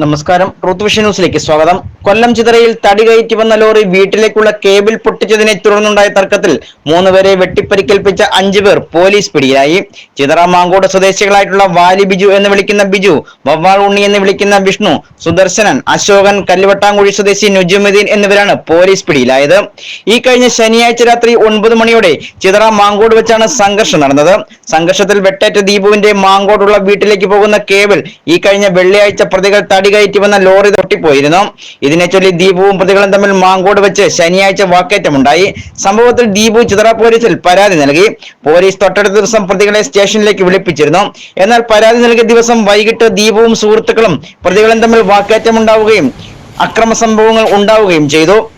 നമസ്കാരം. ഋതുവിഷൻ ന്യൂസിലേക്ക് സ്വാഗതം. കൊല്ലം ചിതറയിൽ തടി കയറ്റി വന്ന ലോറി വീട്ടിലേക്കുള്ള കേബിൾ പൊട്ടിച്ചതിനെ തുടർന്നുണ്ടായ തർക്കത്തിൽ മൂന്നുപേരെ വെട്ടിപ്പരിക്കേൽപ്പിച്ച അഞ്ചു പേർ പോലീസ് പിടിയിലായി. ചിതറ മാങ്കോട് സ്വദേശികളായിട്ടുള്ള വാലി ബിജു എന്ന് വിളിക്കുന്ന ബിജു വവ്വാൾ ഉണ്ണി എന്ന് വിളിക്കുന്ന വിഷ്ണു സുദർശനൻ അശോകൻ കല്ലുവട്ടാങ്കുഴി സ്വദേശി നുജുമുദ്ദീൻ എന്നിവരാണ് പോലീസ് പിടിയിലായത്. ഈ കഴിഞ്ഞ ശനിയാഴ്ച രാത്രി ഒൻപത് മണിയോടെ ചിതറ മാങ്കോട് വെച്ചാണ് സംഘർഷം നടന്നത്. സംഘർഷത്തിൽ വെട്ടേറ്റ ദീപുവിന്റെ മാങ്കോടുള്ള വീട്ടിലേക്ക് പോകുന്ന കേബിൾ ഈ കഴിഞ്ഞ വെള്ളിയാഴ്ച പ്രതികൾ കയറ്റി വന്ന ലോറി തൊട്ടിപ്പോയിരുന്നു. ഇതിനെ ചൊല്ലി ദീപുവും പ്രതികളും തമ്മിൽ മാങ്കോട് വെച്ച് ശനിയാഴ്ച വാക്കേറ്റമുണ്ടായി. സംഭവത്തിൽ ദീപു ചിതറ പോലീസിൽ പരാതി നൽകി. പോലീസ് തൊട്ടടുത്ത ദിവസം പ്രതികളെ സ്റ്റേഷനിലേക്ക് വിളിപ്പിച്ചിരുന്നു. എന്നാൽ പരാതി നൽകിയ ദിവസം വൈകിട്ട് ദീപുവും സുഹൃത്തുക്കളും പ്രതികളും തമ്മിൽ വാക്കേറ്റമുണ്ടാവുകയും അക്രമ സംഭവങ്ങൾ ഉണ്ടാവുകയും ചെയ്തു.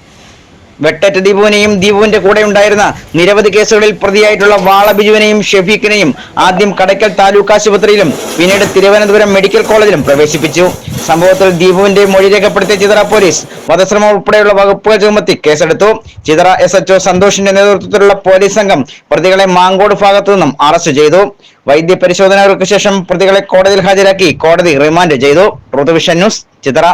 വെട്ടറ്റ ദീപുവിനെയും ദീപുവിന്റെ കൂടെ ഉണ്ടായിരുന്ന നിരവധി കേസുകളിൽ പ്രതിയായിട്ടുള്ള വാള ബിജുവിനെയും ഷെഫീഖിനെയും ആദ്യം കടയ്ക്കൽ താലൂക്ക് ആശുപത്രിയിലും പിന്നീട് തിരുവനന്തപുരം മെഡിക്കൽ കോളേജിലും പ്രവേശിപ്പിച്ചു. സംഭവത്തിൽ ദീപുവിന്റെ മൊഴി രേഖപ്പെടുത്തിയ ചിതറ പോലീസ് വധശ്രമം ഉൾപ്പെടെയുള്ള വകുപ്പുകൾ ചുമത്തി കേസെടുത്തു. ചിതറ എസ് എച്ച്ഒ സന്തോഷിന്റെ നേതൃത്വത്തിലുള്ള പോലീസ് സംഘം പ്രതികളെ മാങ്കോട് ഭാഗത്തു നിന്നും അറസ്റ്റ് ചെയ്തു. വൈദ്യ പരിശോധനകൾക്ക് ശേഷം പ്രതികളെ കോടതിയിൽ ഹാജരാക്കി കോടതി റിമാൻഡ് ചെയ്തു. ഋതുവിഷൻ ന്യൂസ് ചിതറ.